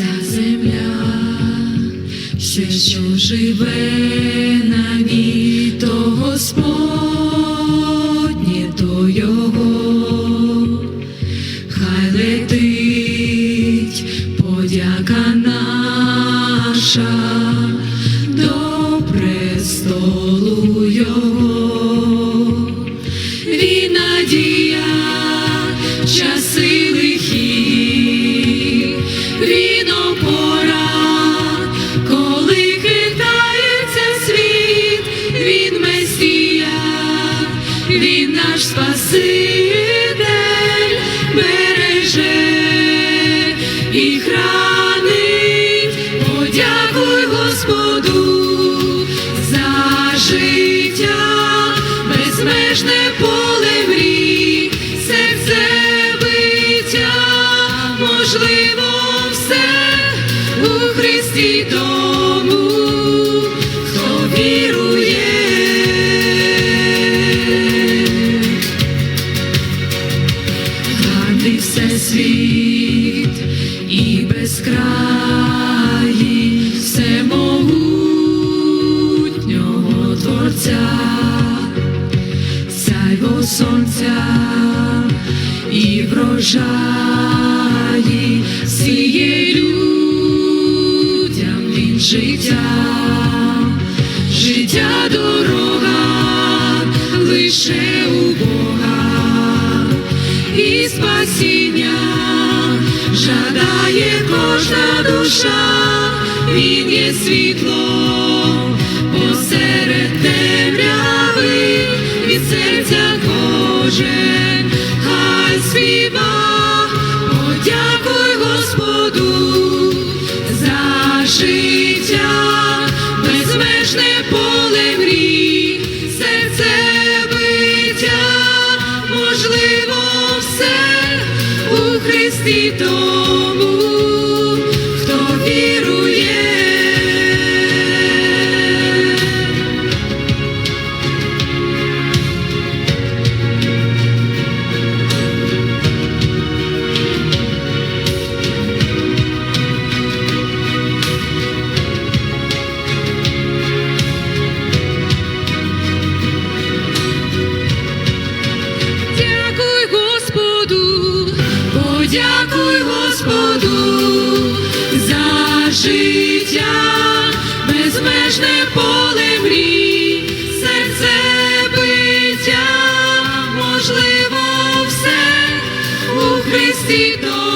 ця земля, що живе на ній, то Господь. Наш Спаситель береже і хранить, подякуй Господу за життя, безмежне поле мрій, серце биття, можливо, все у Христі тому, всесвіт і безкраї всемогутнього Творця, сяйво сонця і врожаї сіє людям він життя, життя дорога лише у Бога і спасіння. Жадає кожна душа, він є світло посеред темряви, від серця кожен хай співа, подякуй Господу за життя, Христі подякуй Господу за життя, безмежне поле мрій, серце биття, можливо, все у Христі.